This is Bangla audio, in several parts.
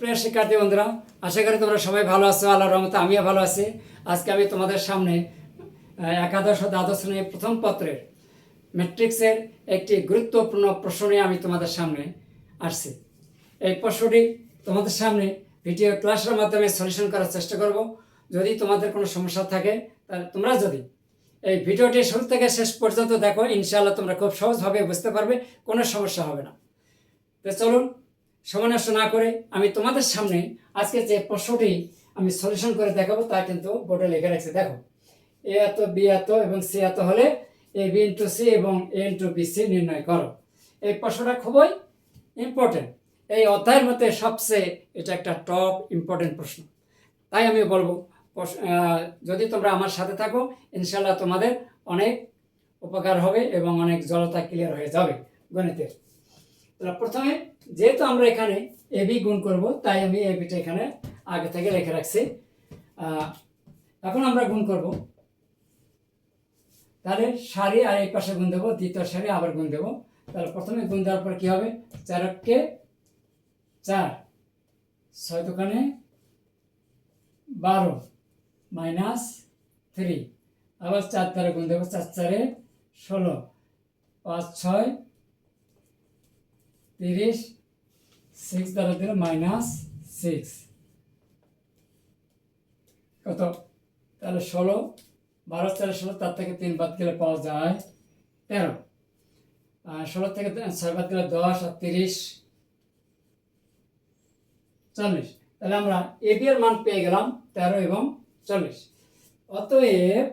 প্রিয় শিক্ষার্থী বন্ধুরা, আশা করি তোমরা সবাই ভালো আছো, আল্লাহর রহমতে আমিও ভালো আছি। আজকে আমি তোমাদের সামনে একাদশ দ্বাদশ শ্রেণির প্রথম পত্রের ম্যাট্রিক্সের একটি গুরুত্বপূর্ণ প্রশ্ন নিয়ে আমি তোমাদের সামনে আসছি। এই প্রশ্নটি তোমাদের সামনে ভিডিও ক্লাসের মাধ্যমে সলিউশন করার চেষ্টা করব। যদি তোমাদের কোনো সমস্যা থাকে তাহলে তোমরা যদি এই ভিডিওটি শুরু থেকে শেষ পর্যন্ত দেখো, ইনশাআল্লাহ তোমরা খুব সহজভাবে বুঝতে পারবে, কোনো সমস্যা হবে না। তো চলুন সময় নষ্ট না করে আমি তোমাদের সামনে আজকে যে প্রশ্নটি আমি সলিউশন করে দেখাবো, তা কিন্তু বোর্ডে লিখে রাখছি। দেখো, এ এত, বি এত এবং সি এত হলে এ বি ইন্টু সি এবং এ ইন্টু বি সি নির্ণয় করো। এই প্রশ্নটা খুবই ইম্পর্টেন্ট এই অধ্যায়ের মধ্যে সবচেয়ে এটা একটা টপ ইম্পর্টেন্ট প্রশ্ন। তাই আমি বলব যদি তোমরা আমার সাথে থাকো ইনশাল্লাহ তোমাদের অনেক উপকার হবে এবং অনেক জলতা ক্লিয়ার হয়ে যাবে গণিতের। তাহলে প্রথমে যেহেতু আমরা এখানে এবি গুণ করব, তাই আমি এবিটা এখানে আগে থেকে রেখে রাখছি। এখন আমরা গুণ করব। তাহলে সারি আর এই পাশে গুণ দেবো, দ্বিতীয় সারি আবার গুণ দেবো। তাহলে প্রথমে গুণ দেওয়ার পর কী হবে? চারককে চার। ছয় দোকানে বারো মাইনাস থ্রি। আবার চার দ্বারা গুণ দেবো, চার চারে ষোলো। পাঁচ, ছয়, তিরিশ সিক্স দ্বারা দিলে মাইনাস সিক্স কত? তাহলে ষোলো। বারো চারে ষোলো, তার থেকে তিন বাদ গেলে পাওয়া যায় তেরো। ষোলো থেকে ছয় বাদ গেলে দশ আর তিরিশ। চল্লিশ। তাহলে আমরা এবি এর মান পেয়ে গেলাম তেরো এবং চল্লিশ। অতএব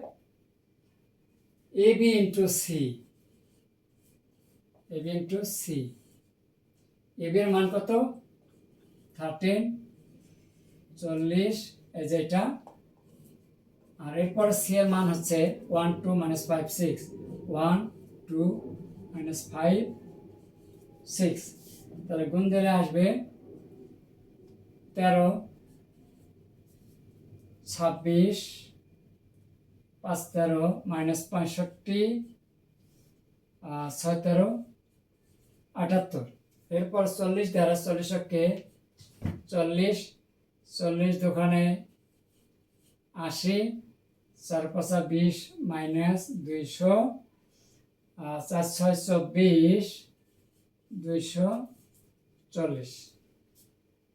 AB into C AB into C AB এর মান কত? থার্টিন চল্লিশ, এই যে এটা। আর এরপর সি এর মান হচ্ছে one two minus five six one two minus five six তাহলে গুণ দিলে আসবে তেরো, ছাব্বিশ, পাঁচ তেরো মাইনাস পঁয়ষট্টি ছয় তেরো, আটাত্তর। এরপর চল্লিশ দ্বারা চল্লিশকে চল্লিশ চল্লিশ দোকানে আশি, চার পাঁচা বিশ মাইনাস দুইশো চার ছয় চব্বিশ, দুইশো চল্লিশ।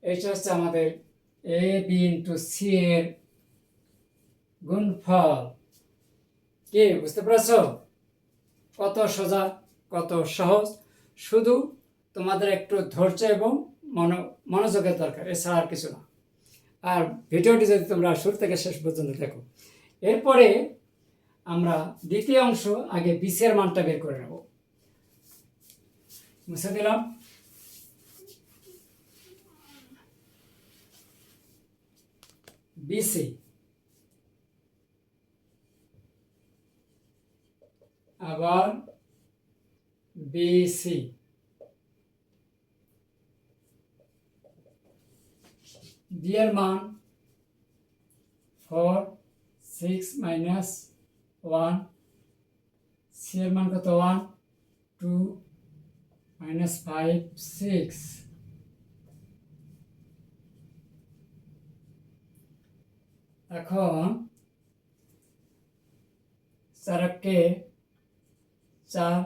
এইটা হচ্ছে আমাদের এ, বি ইন্টু সি এর গুণফল। কি, বুঝতে পেরেছ? কত সোজা, কত সহজ। শুধু তোমাদের একটু ধৈর্য এবং মনো, মনোযোগের দরকার, এছাড়া আর কিছু না। আর ভিডিওটি যদি তোমরা শুরু থেকে শেষ পর্যন্ত দেখো। এরপরে আমরা দ্বিতীয় অংশ, আগে বিসের মানটা বের করে নেব। মুছে দিলাম বিসি আবার বিসি ডি এর মান four six minus one C এর মান কত? One two minus five six এখন চারককে চার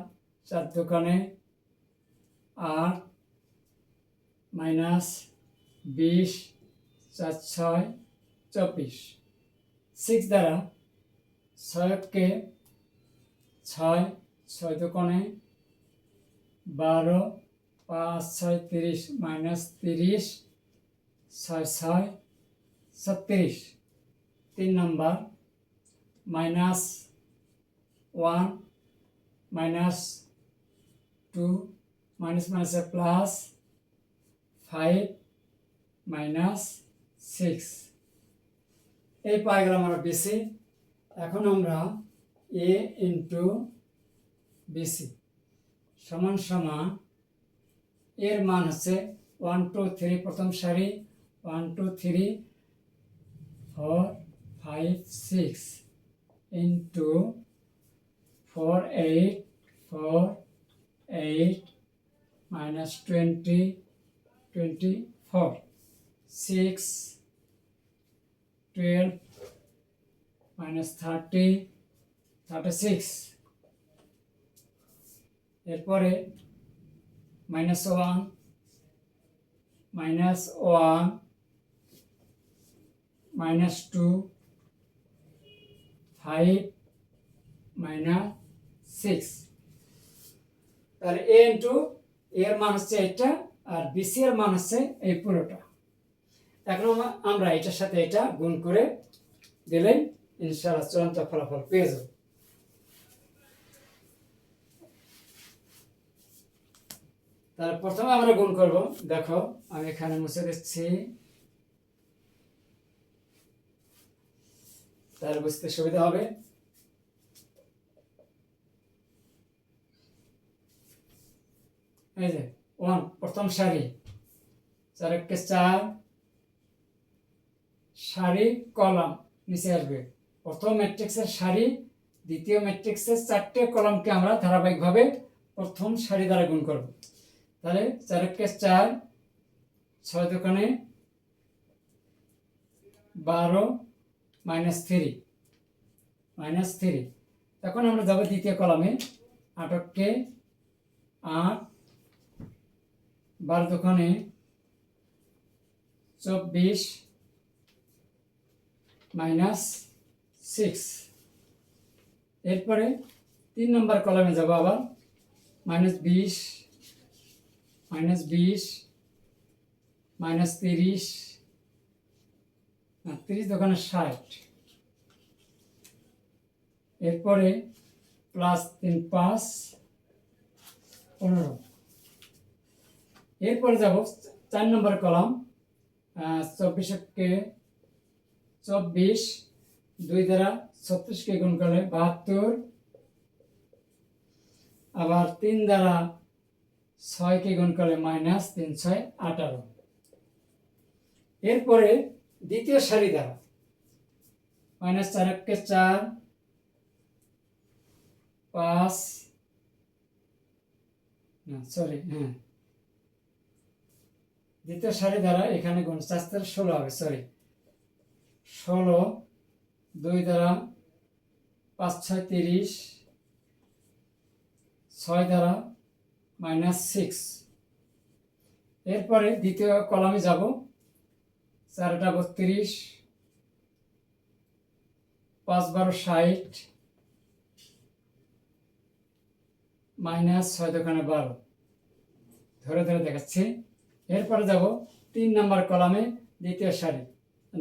চার দোকানে আট মাইনাস বিশ চার, ছয়, চব্বিশ। সিক্স দ্বারা ছয়কে ছয় ছয় দোকানে বারো, পাঁচ, ছয়, তিরিশ, মাইনাস তিরিশ, ছয় ছয়, ছত্রিশ। তিন number, minus one, minus two, minus মাইনাসে প্লাস ফাইভ, মাইনাস সিক্স এই পাই গেলাম আমরা এখন আমরা এ ইন্টু বিসি সমান সমান, এর মান হচ্ছে ওয়ান টু থ্রি প্রথম সারি one two three four five six into four eight four eight minus twenty twenty four six twelve minus thirty thirty six এরপরে minus one minus one minus two five minus six তাহলে এ ইন্টু এর মান হচ্ছে এটা আর বিসি এর মান হচ্ছে এই পুরোটা। এখন আমরা- এটার সাথে এটা গুণ করে দিলেই ইনশাআল্লাহ চূড়ান্ত ফলাফল পেয়ে যাব। তাহলে প্রথমে আমরা গুণ করব। দেখো, আমি এখানে মুছে দিচ্ছি। তাহলে বুঝতে সুবিধা হবে। এই যে, ওয়ান, প্রথম সারি। চার একটা চার সারি কলাম নিচে আসবে। প্রথম ম্যাট্রিক্সের সারি, দ্বিতীয় ম্যাট্রিক্সের চারটে কলামকে আমরা ধারাবাহিকভাবে প্রথম সারি দ্বারা গুণ করব। তাহলে চার একটা চার, ছয় দোকানে বারো মাইনাস থ্রি মাইনাস থ্রি এখন আমরা যাব দ্বিতীয় কলামে, আটককে আট, বারো দোকানে চব্বিশ মাইনাস সিক্স। এরপরে তিন নম্বর কলামে যাব আবার। মাইনাস বিশ মাইনাস বিশ, মাইনাস তিরিশ তিরিশ দোকানে ষাট। এরপরে প্লাস তিন পাঁচ, পনেরো। এরপরে যাব চার নম্বর কলাম চব্বিশকে চব্বিশ, দুই দ্বারা ছত্রিশকে গুণ করলে বাহাত্তর। আবার তিন দ্বারা ছয়কে গুণ করলে মাইনাস তিন, ছয়, আঠারো। এরপরে দ্বিতীয় সারি দ্বারা, মাইনাস চার, এককে চার, পাঁচ, না সরি হ্যাঁ। দ্বিতীয় সারি দ্বারা এখানে গুণ, চার ষোলো হবে সরি ষোলো, দুই দ্বারা পাঁচ ছয় তিরিশ, ছয় দ্বারা মাইনাস সিক্স। এরপরে দ্বিতীয় কলামে যাব চারটা বত্রিশ, পাঁচ বারো ষাট, মাইনাস ছয় দোকানে বারো। ধরে ধরে দেখাচ্ছি। এরপরে যাব তিন নাম্বার কলামে দ্বিতীয় সারি।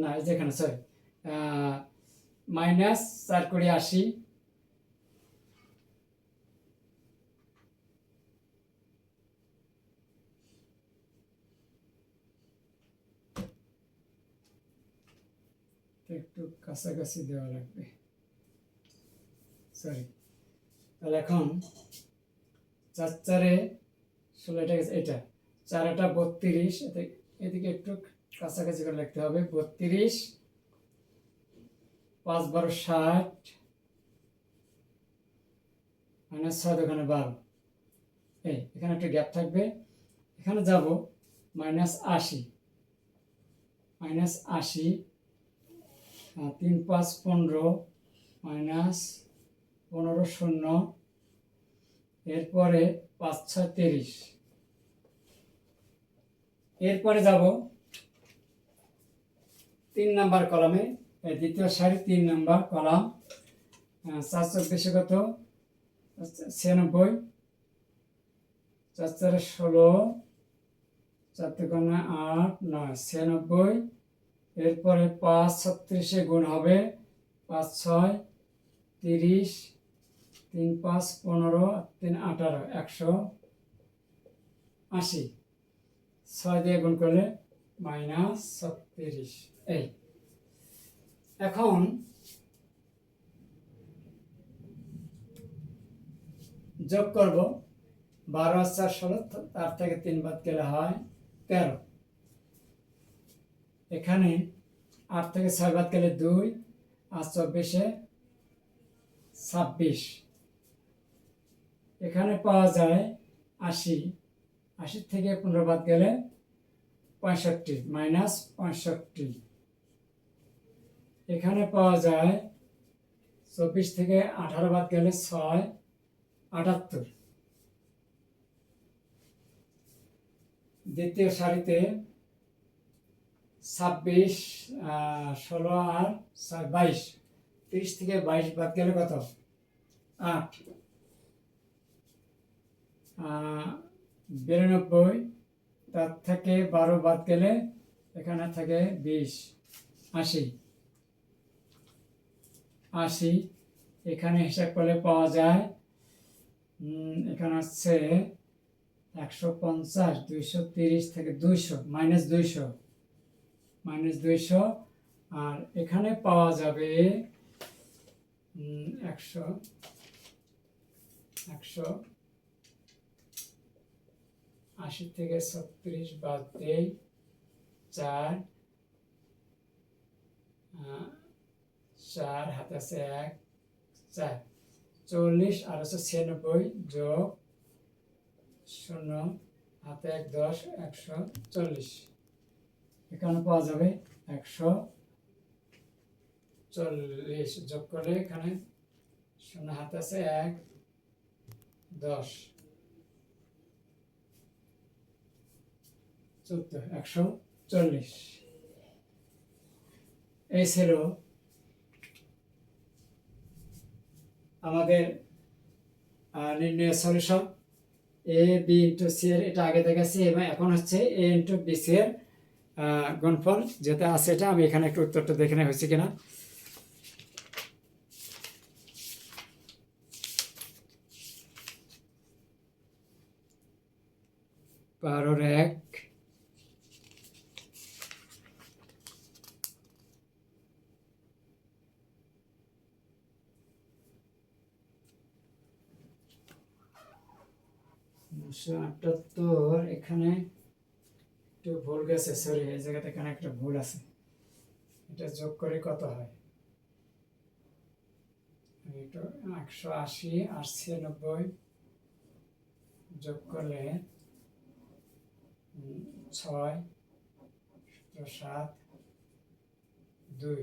না যেখানে সরি মাইনাস চার কুড়ি আশি। একটু কাছাকাছি দেওয়া লাগবে। সরি তাহলে এখন চার চারে ষোলোটা এটা চারটা বত্রিশ এদিকে একটু কাছাকাছি করে লিখতে হবে, বত্রিশ, পাঁচ বারো ষাট, মাইনাস ছয় দোকানে বারো। এই, এখানে একটা গ্যাপ থাকবে। এখানে যাব, মাইনাস আশি মাইনাস আশি তিন পাঁচ পনেরো, মাইনাস পনেরো শূন্য, এরপরে পাঁচ ছয় তিরিশ। এরপরে যাব তিন নাম্বার কলামে দ্বিতীয় সারি তিন নাম্বার কলাম আহ, চার চব্বিশে কত? ছিয়ানব্বই। চার চারে ষোলো চার তিকোণে আট নয় ছিয়ানব্বই। এরপরে পাঁচ ছত্রিশে গুণ হবে পাঁচ ছয় তিরিশ তিন পাঁচ পনেরো তিন আঠারো একশো আশি। ছয় দিয়ে গুণ করলে মাইনাস ছত্রিশ। এই, এখন যোগ করব বারো আর চার ষোলো, তার থেকে তিন বাদ গেলে হয় তেরো। এখানে আট থেকে ছয় বাদ গেলে দুই, আর চব্বিশে ছাব্বিশ। এখানে পাওয়া যায় আশি। আশি থেকে পনেরো বাদ গেলে পঁয়ষট্টি, মাইনাস পঁয়ষট্টি। এখানে পাওয়া যায় চব্বিশ থেকে আঠারো বাদ গেলে ছয়, আটাত্তর। দ্বিতীয় সারিতে ছাব্বিশ ষোলো আর বাইশ। তিরিশ থেকে বাইশ বাদ গেলে কত? আট। বিরানব্বই, তার থেকে বারো বাদ গেলে এখানে থাকে বিশ, আশি। আশি। এখানে হিসাব করলে পাওয়া যায় এখানে হচ্ছে একশো পঞ্চাশ, দুইশো তিরিশ থেকে দুইশো, মাইনাস দুইশো মাইনাস দুইশো। আর এখানে পাওয়া যাবে একশো একশো আশি থেকে ছত্রিশ বাদ দেই, চার চার হাতে আছে এক চার চল্লিশ হচ্ছে ছিয়ানব্বই যোগ শূন্য হাতে এক দশ একশো চল্লিশ। এখানে পাওয়া যাবে একশো চল্লিশ। যোগ করলে এখানে শূন্য হাতে আছে এক দশ চোদ্দ একশো চল্লিশ। এই ছিল আমাদের নির্ণয় solution A B into C এর এটা আগে দেখাচ্ছি এবং এখন হচ্ছে এ ইন্টু বি সি এর গুণফল যেটা আছে এটা আমি এখানে একটু উত্তরটা দেখে নেওয়া হয়েছে কিনা? বারোর এক উনিশশো আটাত্তর, এখানে একটু ভুল গেছে সরি এই জায়গাতে এখানে একটা ভুল আছে। এটা যোগ করে কত হয়? একশো আশি আর ছিয়ানব্বই যোগ করলে ছয় সাত, দুই,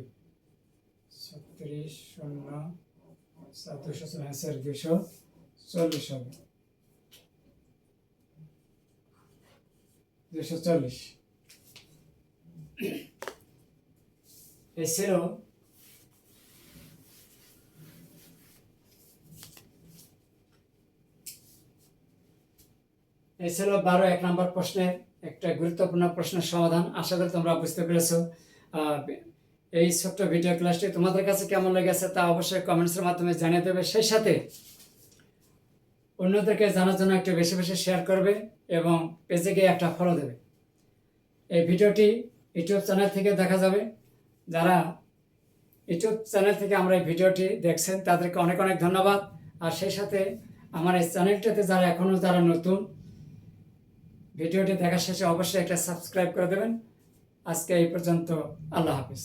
ছত্রিশ, শূন্য, সাত দুশো দুশো চল্লিশ হবে। দুশো চল্লিশ। এই ছিল এই বারো এক নম্বর প্রশ্নের একটা গুরুত্বপূর্ণ প্রশ্নের সমাধান। আশা করি তোমরা বুঝতে পেরেছ। এই ছোট্ট ভিডিও ক্লাসটি তোমাদের কাছে কেমন লেগেছে তা অবশ্যই কমেন্টসের মাধ্যমে জানিয়ে দেবে। সেই সাথে অন্যদেরকে জানার জন্য একটু বেশি বেশি শেয়ার করবে। এবং পেজে গিয়ে একটা ফলো দেবে। এই ভিডিওটি ইউটিউব চ্যানেল থেকে দেখা যাবে। যারা ইউটিউব চ্যানেল থেকে আমরা এই ভিডিওটি দেখছেন, তাদেরকে অনেক অনেক ধন্যবাদ। আর সেই সাথে আমার এই চ্যানেলটাতে যারা এখনও যারা নতুন, ভিডিওটি দেখার শেষে অবশ্যই একটা সাবস্ক্রাইব করে দেবেন। আজকে এই পর্যন্ত আল্লাহ হাফিজ।